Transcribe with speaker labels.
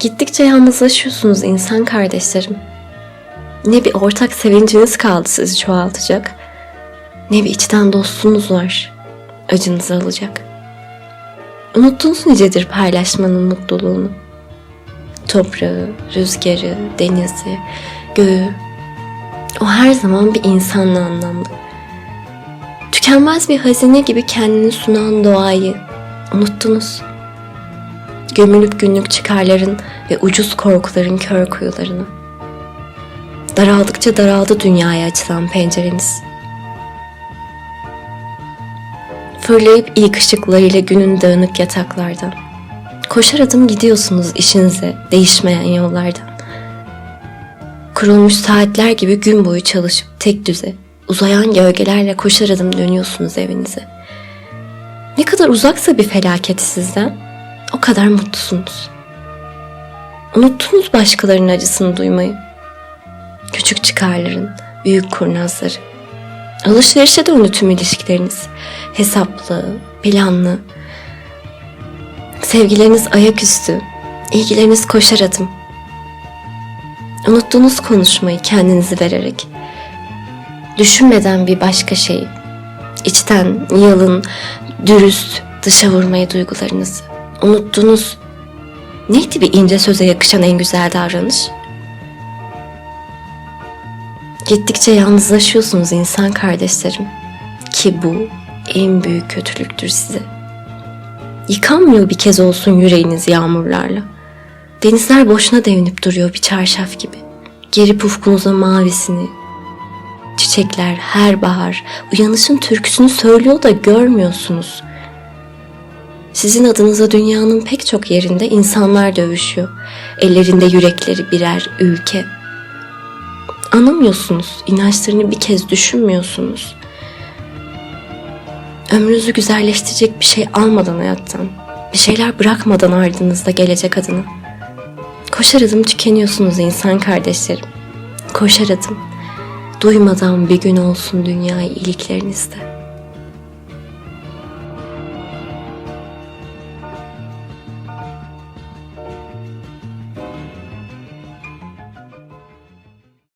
Speaker 1: Gittikçe yalnızlaşıyorsunuz insan kardeşlerim. Ne bir ortak sevinciniz kaldı sizi çoğaltacak ne bir içten dostunuz var acınızı alacak. Unuttunuz nicedir paylaşmanın mutluluğunu. Toprağı, rüzgarı, denizi, göğü. O her zaman bir insanla anlamlı. Tükenmez bir hazine gibi kendini sunan doğayı unuttunuz. Gömülüp günlük çıkarların ve ucuz korkuların kör kuyularına. Daraldıkça daraldı dünyaya açılan pencereniz. Fırlayıp ilk ışıklarıyla günün dağınık yataklardan. Koşar adım gidiyorsunuz işinize değişmeyen yollardan. Kurulmuş saatler gibi gün boyu çalışıp tek düze, uzayan gölgelerle koşar adım dönüyorsunuz evinize. Ne kadar uzaksa bir felaket sizden, o kadar mutlusunuz. Unuttunuz başkalarının acısını duymayı. Küçük çıkarların, büyük kurnazları. Alışverişe döndü tüm ilişkileriniz. Hesaplı, planlı. Sevgileriniz ayaküstü, ilgileriniz koşar adım. Unuttuğunuz konuşmayı kendinizi vererek. Düşünmeden bir başka şey. içten, yalın, dürüst, dışa vurmayı duygularınızı. Unuttunuz. Neydi bir ince söze yakışan en güzel davranış? Gittikçe yalnızlaşıyorsunuz insan kardeşlerim. Ki bu en büyük kötülüktür size. Yıkanmıyor bir kez olsun yüreğiniz yağmurlarla. Denizler boşuna devinip duruyor bir çarşaf gibi. Geri ufkunuza mavisini. Çiçekler her bahar uyanışın türküsünü söylüyor da görmüyorsunuz. Sizin adınıza dünyanın pek çok yerinde insanlar dövüşüyor. Ellerinde yürekleri birer ülke. Anlamıyorsunuz, inançlarını bir kez düşünmüyorsunuz. Ömrünüzü güzelleştirecek bir şey almadan hayattan, bir şeyler bırakmadan ardınızda gelecek adına. Koşar adım tükeniyorsunuz insan kardeşlerim. Koşar adım. Duymadan bir gün olsun dünyayı iliklerinizde.